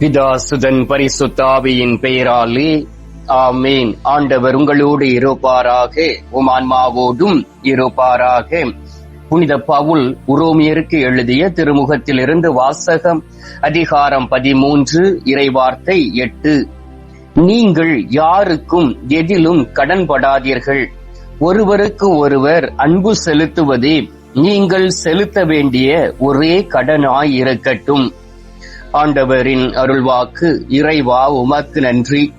பிதாசுதன் பரிசுத்தாவியின் பெயராலே. ஆமேன். ஆண்டவர் உங்களோடு இருப்பாராக. உமான்மாவோடும் இருப்பாராக. புனித பவுல் உரோமியருக்கு எழுதிய திருமுகத்திலிருந்து வாசகம் அதிகாரம் பதிமூன்று இறைவார்த்தை எட்டு. நீங்கள் யாருக்கும் எதிலும் கடன்படாதீர்கள் ஒருவருக்கு ஒருவர் அன்பு செலுத்துவதே நீங்கள் செலுத்த வேண்டிய ஒரே கடனாயிருக்கட்டும் ஆண்டவரின் அருள்வாக்கு இறைவா உமக்கு நன்றி.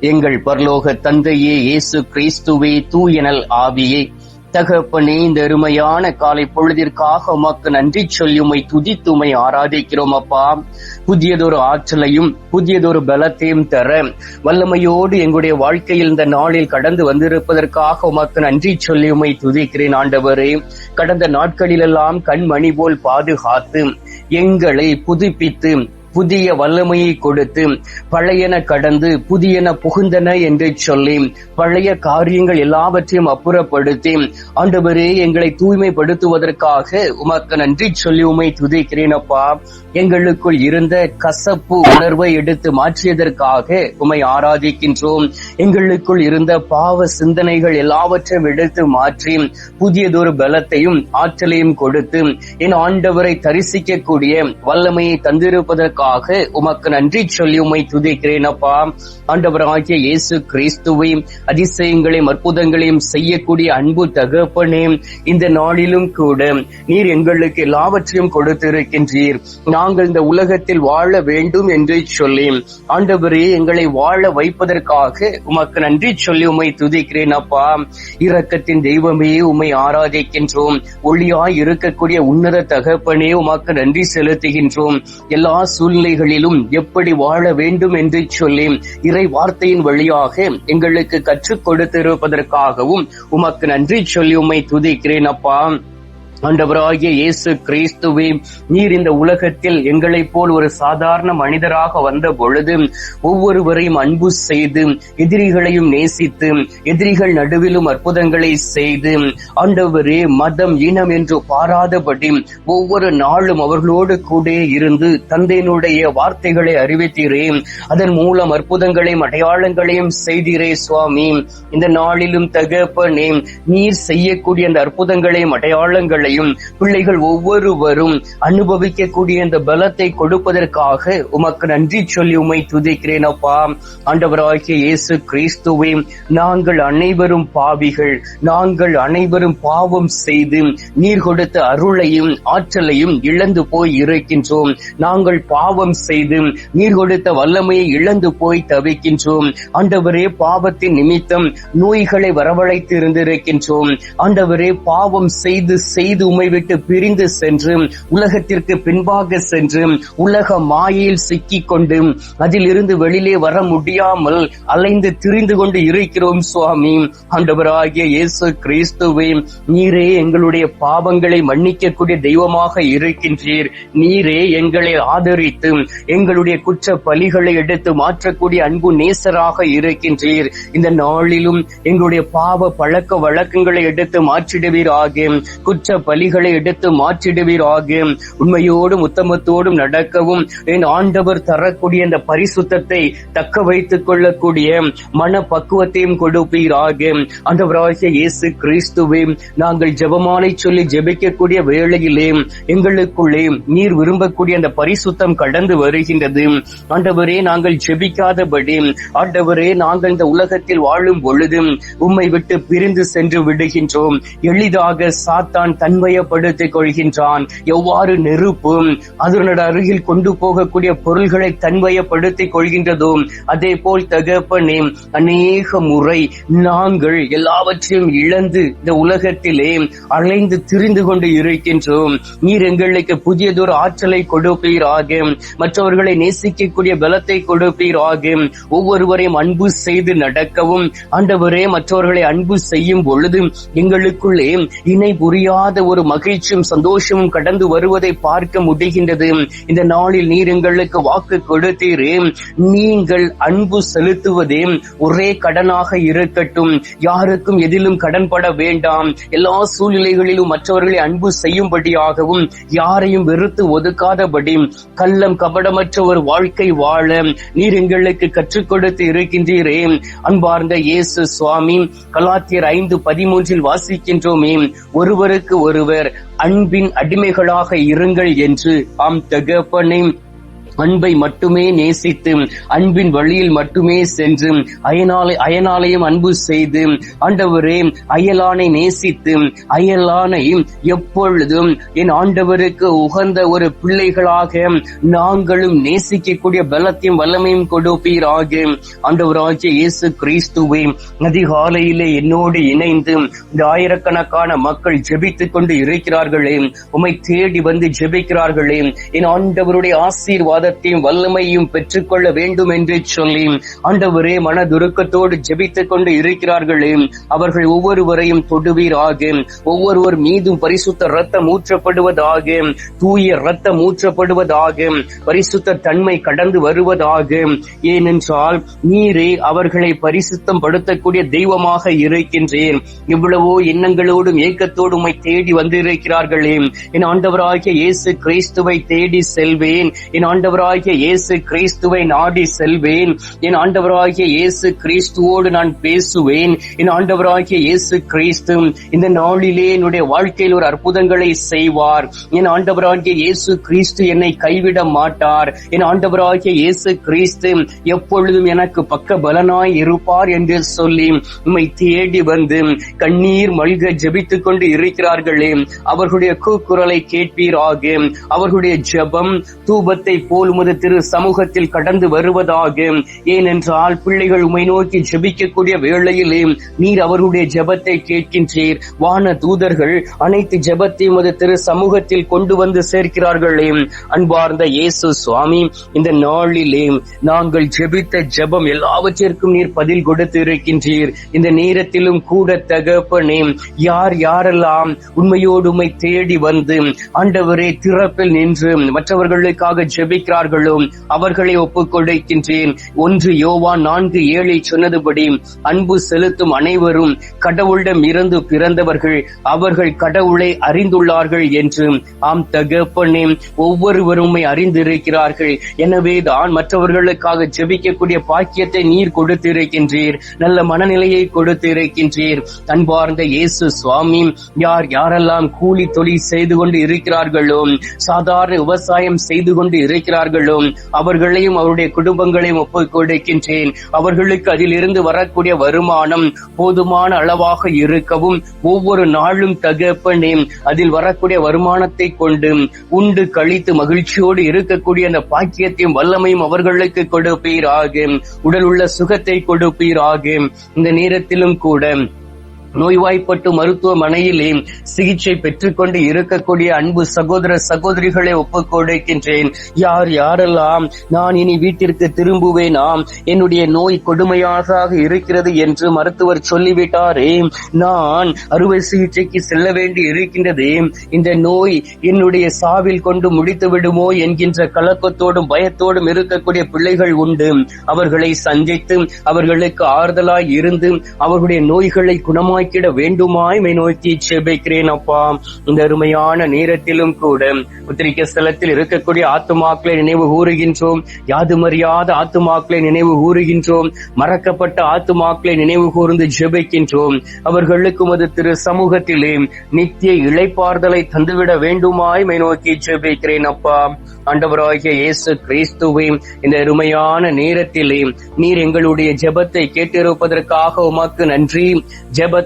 எங்கள் பரலோக தந்தையே இயேசு கிறிஸ்துவே தூயனல் ஆவியே. தகப்பனே இந்த அருமையான காலை பொழுதிற்காக உமக்கு நன்றி சொல்லி உமை துதித்து உமை ஆராதிக்கிறோம் அப்பா. புதியதொரு ஆற்றலையும் புதியதொரு பலத்தையும் தர வல்லமையோடு எங்களுடைய வாழ்க்கையில் இந்த நாளில் கடந்து வந்திருப்பதற்காக உமக்கு நன்றி சொல்லி உமை துதிக்கிறேன் ஆண்டவரே. கடந்த நாட்களிலெல்லாம் கண்மணி போல் பாதுகாத்து எங்களை புதுப்பித்து புதிய வல்லமையை கொடுத்து பழையன கடந்து புதியன புகுந்தன என்று சொல்லி பழைய காரியங்கள் எல்லாவற்றையும் அப்புறப்படுத்தி ஆண்டவரே எங்களை தூய்மைப்படுத்துவதற்காக உமக்கு நன்றி சொல்லி உமை துதிக்கிறேன் அப்பா. எங்களுக்குள் இருந்த கசப்பு உணர்வை எடுத்து மாற்றியதற்காக உமை ஆராதிக்கின்றோம். எங்களுக்குள் இருந்த பாவ சிந்தனைகள் எல்லாவற்றையும் எடுத்து மாற்றி புதியதொரு பலத்தையும் ஆற்றலையும் கொடுத்து என் ஆண்டவரை தரிசிக்கக்கூடிய வல்லமையை தந்திருப்பதற்காக உமக்கு நன்றி சொல்லி உமை துதிக்கிறேன் அப்பா. ஆண்டவராகிய இயேசு கிறிஸ்துவை அதிசயங்களையும் அற்புதங்களையும் செய்யக்கூடிய அன்பு தகப்பனே இந்த நாளிலும் கூட நீர் எங்களுக்கு எல்லாவற்றையும் கொடுத்திருக்கின்றீர். நாங்கள் இந்த உலகத்தில் வாழ வேண்டும் என்று சொல்லி ஆண்டவரே எங்களை வாழ வைப்பதற்காக உமக்கு நன்றி சொல்லி உமை துதிக்கிறேன் அப்பா. இரக்கத்தின் தெய்வமே உமை ஆராதிக்கின்றோம். ஒளியாய் இருக்கக்கூடிய உன்னத தகப்பனே உமக்கு நன்றி செலுத்துகின்றோம். எல்லா சூழ்நிலைகளிலும் எப்படி வாழ வேண்டும் என்று சொல்லி இறை வார்த்தையின் வழியாக எங்களுக்கு கற்றுக் கொடுத்திருப்பதற்காகவும் உமக்கு நன்றி சொல்லி உம்மை துதிக்கிறேன் அப்பா. ஆண்டவராகிய இயேசு கிறிஸ்துவே நீர் இந்த உலகத்தில் எங்களை போல் ஒரு சாதாரண மனிதராக வந்த பொழுது ஒவ்வொருவரையும் அன்பு செய்து எதிரிகளையும் நேசித்து எதிரிகள் நடுவிலும் அற்புதங்களை செய்து ஆண்டவரே மதம் இனம் என்று பாராதபடி ஒவ்வொரு நாளும் அவர்களோடு கூட இருந்து தந்தையினுடைய வார்த்தைகளை அறிவித்தீரே. அதன் மூலம் அற்புதங்களையும் அடையாளங்களையும் செய்தீரே சுவாமி. இந்த நாளிலும் தகப்பனே நீர் செய்யக்கூடிய அந்த அற்புதங்களையும் அடையாளங்களையும் பிள்ளைகள் ஒவ்வொருவரும் அனுபவிக்கக்கூடிய இந்த பலத்தை கொடுப்பதற்காக உமக்கு நன்றி சொல்லி உமை துதிக்கிறேன் அப்பா. ஆண்டவராகிய இயேசு கிறிஸ்துவே நாங்கள் அனைவரும் பாவிகள் நாங்கள் அனைவரும் பாவம் செய்து நீர் கொடுத்த அருளையும் ஆற்றலையும் இழந்து போய் இருக்கின்றோம். நாங்கள் பாவம் செய்து நீர் கொடுத்த வல்லமையை இழந்து போய் தவிக்கின்றோம். ஆண்டவரே பாவத்தின் நிமித்தம் நோய்களை வரவழைத்து இருந்திருக்கின்றோம். ஆண்டவரே பாவம் செய்து செய்து உமை விட்டு பிரிந்து சென்று உலகத்திற்கு பின்பாக சென்று உலக மாயையில் சிக்கிக் கொண்டு அதிலிருந்து வெளியிலே வர முடியாமல் அலைந்து திரிந்து கொண்டு இருக்கிறோம் சுவாமி. ஆண்டவராகிய இயேசு கிறிஸ்துவே நீரே எங்களுடைய பாவங்களை மன்னிக்கக்கூடிய தெய்வமாக இருக்கின்றீர். நீரே எங்களை ஆதரித்து எங்களுடைய குற்ற பலிகளை எடுத்து மாற்றக்கூடிய அன்பு நேசராக இருக்கின்றீர். இந்த நாளிலும் எங்களுடைய பாவ பழக்க வழக்கங்களை எடுத்து மாற்றிடுவீராக. குற்ற பலிகளை எடுத்து மாற்றிடுவீராக. உண்மையோடும் உத்தமத்தோடும் நடக்கவும் என் ஆண்டவர் தரக்கூடிய அந்த பரிசுத்தத்தை தக்க வைத்துக் கொள்ளக்கூடிய மன பக்குவத்தையும் கொடுப்பீராக. ஆண்டவராகிய இயேசு கிறிஸ்துவே நாங்கள் ஜெபமாலை சொல்லி ஜெபிக்கக்கூடிய வேளையிலே எங்களுக்குள்ளே நீர் விரும்பக்கூடிய அந்த பரிசுத்தம் கடந்து வருகின்றது. ஆண்டவரே நாங்கள் ஜெபிக்காதபடி ஆண்டவரே நாங்கள் இந்த உலகத்தில் வாழும் பொழுது உம்மை விட்டு பிரிந்து சென்று விடுகின்றோம். எளிதாக சாத்தான் தன் தன்மயப்படுத்திக் கொள்கின்றான். எவ்வாறு நெருப்பு அதனோட அருகில் கொண்டு போகக்கூடிய பொருள்களை தன்வயப்படுத்திக் கொள்கின்றதோ அதே போல் தகப்பனே அநேக முறை நாங்கள் எல்லாவற்றையும் இழந்து இந்த உலகத்திலே அலைந்து திரிந்து கொண்டு இருக்கின்றோம். நீர் எங்களுக்கு புதியதொரு ஆற்றலை கொடுப்பீராக மற்றவர்களை நேசிக்கக்கூடிய பலத்தை கொடுப்பீராக. ஒவ்வொருவரையும் அன்பு செய்து நடக்கவும் ஆண்டவரே மற்றவர்களை அன்பு செய்யும் பொழுது எங்களுக்குள்ளே இணை புரியாத ஒரு மகிழ்ச்சியும் சந்தோஷமும் கடந்து வருவதை பார்க்க முடிகின்றது. இந்த நாளில் நீர் எங்களுக்கு வாக்கு கொடுத்தீரே. நீங்கள் அன்பு செலுத்துவதே ஒரே கடனாக இருக்கட்டும். யாருக்கும் எதிலும் கடன்பட வேண்டாம். எல்லா சூழ்நிலைகளிலும் மற்றவர்களை அன்பு செய்யும்படியாகவும் யாரையும் வெறுத்து ஒதுக்காதபடி கள்ளம் கபடமற்ற ஒரு வாழ்க்கை வாழ நீர் எங்களுக்கு கற்றுக் கொடுத்து இருக்கின்றீரே. அன்பார்ந்த இயேசு சுவாமி கலாத்தியர் ஐந்து பதிமூன்றில் வாசிக்கின்றோமே. ஒருவருக்கு ஒரு ஒருவர் அன்பின் அடிமைகளாக இருங்கள் என்று ஆம் தகப்பனை அன்பை மட்டுமே நேசித்து அன்பின் வழியில் மட்டுமே சென்று அயனாலை அயனாலையும் அன்பு செய்து ஆண்டவரே அயலானை நேசித்து அயலானை எப்பொழுதும் என் ஆண்டவருக்கு உகந்த ஒரு பிள்ளைகளாக நாங்களும் நேசிக்கக்கூடிய பலத்தையும் வல்லமையும் கொடுப்பீராக. ஆண்டவராகிய இயேசு கிறிஸ்துவை அதிகாலையிலே என்னோடு இணைந்து இந்த ஆயிரக்கணக்கான மக்கள் ஜெபித்துக் கொண்டு இருக்கிறார்களே உமை தேடி வந்து ஜெபிக்கிறார்களே என் ஆண்டவருடைய ஆசீர்வாதத்தையும் வல்லமையும் பெற்றுக்கொள்ள வேண்டும் என்று சொல்லி ஆண்டவரே மனதுருக்கத்தோடு ஜெபித்துக் கொண்டு இருக்கிறார்களே. அவர்கள் ஒவ்வொருவரையும் தொடுவீராக. ஒவ்வொருவர் மீதும் பரிசுத்த ரத்தம் ஊற்றப்படுவதாக தூய ரத்தம் ஊற்றப்படுவதாக பரிசுத்த தன்மை கடந்து வருவதாக. ஏனென்றால் நீரே அவர்களை பரிசுத்தம் படுத்தக்கூடிய தெய்வமாக இருக்கின்றேன் இவ்வளவோ எண்ணங்களோடும் ஏக்கத்தோடும் உம்மை தேடி வந்திருக்கிறார்களே. என் ஆண்டவராகிய இயேசு கிறிஸ்துவை தேடி செல்வேன். என் ஆண்டவர் ஆண்டவராகிய இயேசு கிறிஸ்துவை நாடி செல்வேன். என் ஆண்டவராகிய இயேசு கிறிஸ்துவோடு நான் பேசுவேன். என் ஆண்டவராகிய இயேசு கிறிஸ்து இந்த நாளிலே என்னுடைய வாழ்க்கையில் ஒரு அற்புதங்களை செய்வார். என் ஆண்டவராகிய இயேசு கிறிஸ்து என்னை கைவிட மாட்டார். என் ஆண்டவராகிய இயேசு கிறிஸ்து எப்பொழுதும் எனக்கு பக்க பலனாய் இருப்பார் என்று சொல்லி உம்மை தேடி வந்து கண்ணீர் மல்க ஜெபித்துக் கொண்டு இருக்கிறார்களே. அவர்களுடைய கூக்குரலை கேட்பீராக. அவர்களுடைய ஜெபம் தூபத்தை போல் உமது திரு சமூகத்தில் கடந்து வருவதாக. ஏனென்றால் பிள்ளைகள் உமை நோக்கி ஜெபிக்கக்கூடிய வேளையிலே நீர் அவர்களுடைய ஜெபத்தை கேட்கின்றீர். வான தூதர்கள் அனைத்து ஜெபத்தையும் உமது திரு சமூகத்தில் கொண்டு வந்து சேர்க்கிறார்களே. அன்பார்ந்த இயேசு சுவாமி இந்த நாளிலே நாங்கள் ஜெபித்த ஜெபம் எல்லாவற்றிற்கும் நீர் பதில் கொடுத்து இருக்கின்றீர். இந்த நேரத்திலும் கூட தகப்பனே யார் யாரெல்லாம் உண்மையோடு உண்மை தேடி வந்து ஆண்டவரே திறப்பில் நின்று மற்றவர்களுக்காக ஜெபிக்கிறார் இருக்கிறார்களோ அவர்களை ஒப்புக் கொடுக்கின்றேன் ஒன்று யோவா நான்கு ஏழை சொன்னதுபடி அன்பு செலுத்தும் அனைவரும் கடவுளிடம் இருந்து பிறந்தவர்கள் அவர்கள் கடவுளை அறிந்துள்ளார்கள் என்று. ஆம் தகப்பனே ஒவ்வொருவருமே அறிந்திருக்கிறார்கள். எனவே தான் மற்றவர்களுக்காக ஜெபிக்கக்கூடிய பாக்கியத்தை நீர் கொடுத்திருக்கின்றீர். நல்ல மனநிலையை கொடுத்திருக்கின்றீர். அன்பார்ந்த இயேசு சுவாமி யார் யாரெல்லாம் கூலி தொழில் செய்து கொண்டு இருக்கிறார்களோ சாதாரண விவசாயம் செய்து கொண்டு இருக்கிறார் இருக்கிறார்களோ அவர்களையும் அவருடைய குடும்பங்களையும் ஒப்புக் கொடுக்கின்றேன் அவர்களுக்கு அதிலிருந்து வரக்கூடிய வருமானம் போதுமான அளவாக இருக்கவும் ஒவ்வொரு நாளும் தகப்பனே அதில் வரக்கூடிய வருமானத்தை கொண்டு உண்டு கழித்து மகிழ்ச்சியோடு இருக்கக்கூடிய அந்த பாக்கியத்தையும் வல்லமையும் அவர்களுக்கு கொடுப்பீராக. உடல் உள்ள சுகத்தை கொடுப்பீராக. இந்த நேரத்திலும் கூட நோய்வாய்ப்பட்டு மருத்துவமனையிலே சிகிச்சை பெற்றுக்கொண்டு இருக்கக்கூடிய அன்பு சகோதர சகோதரிகளை ஒப்புக் கொடுக்கின்றேன். யார் யாரெல்லாம் நான் இனி வீட்டிற்கு திரும்புவேனாம் என்னுடைய நோய் கொடுமையாக இருக்கிறது என்று மருத்துவர் சொல்லிவிட்டாரே. நான் அறுவை சிகிச்சைக்கு செல்ல வேண்டி இருக்கின்றது. இந்த நோய் என்னுடைய சாவில் கொண்டு முடித்து விடுமோ என்கின்ற கலக்கத்தோடும் பயத்தோடும் இருக்கக்கூடிய பிள்ளைகள் உண்டு. அவர்களை சந்தித்து அவர்களுக்கு ஆறுதலாய் இருந்து அவர்களுடைய நோய்களை குணமாய் வாய்க்கிட வேண்டுமாய் மை நோக்கி செபிக்கிறேன் அப்பா. இந்த அருமையான நேரத்திலும் கூட உத்திரிக்க ஸ்தலத்தில் இருக்கக்கூடிய ஆத்துமாக்களை நினைவு கூறுகின்றோம். யாதுமறியாத ஆத்துமாக்களை நினைவு கூறுகின்றோம். மறக்கப்பட்ட ஆத்துமாக்களை நினைவு கூர்ந்து ஜெபிக்கின்றோம். அவர்களுக்கு அது திரு சமூகத்திலே நித்திய இழைப்பார்தலை தந்துவிட வேண்டுமாய் மை நோக்கி ஜெபிக்கிறேன் அப்பா. ஆண்டவராகிய இயேசு கிறிஸ்துவே இந்த அருமையான நேரத்திலே நீர் எங்களுடைய ஜெபத்தை கேட்டிருப்பதற்காக உமக்கு நன்றி. ஜெபத்தை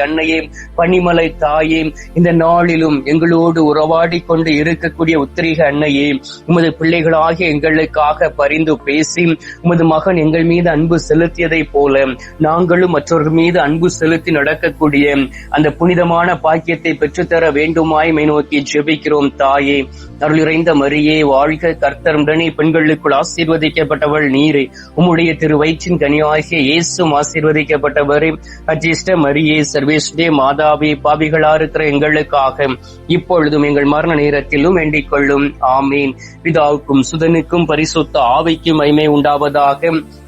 அன்னையே பனிமலை தாயே இந்த நாளிலும் எங்களோடு உறவாடி கொண்டு இருக்கக்கூடிய உத்திரிக அன்னையே உமது பிள்ளைகளாகிய எங்களுக்காக பரிந்து பேசி உமது மகன் எங்கள் மீது அன்பு செலுத்தியதை போல நாங்களும் மற்றவர்கள் மீது அன்பு செலுத்தி நடக்கக்கூடிய அந்த புனிதமான பாக்கியத்தை பெற்றுத்தர வேண்டுமாய் மை நோக்கி ஜெபிக்கிறோம் தாயே. அருளிறைந்த மரியே வாழ்க கர்த்தருடனே பெண்களுக்குள் ஆசீர்வதிக்கப்பட்டவள் நீரே. உம்முடைய திரு வயிற்றின் கனியாகிய இயேசும் ஆசீர்வதிக்கப்பட்டவரே. அஜிஷ்ட மரியே சர்வேஸ்டே மாதாவே பாவிகளா இருக்கிற எங்களுக்காக. இப்பொழுதும் எங்கள் மரண நேரத்திலும் வேண்டிக் கொள்ளும். ஆமீன். பிதாவுக்கும் சுதனுக்கும் பரிசுத்த ஆவிக்கும் மைமை உண்டாவதாக.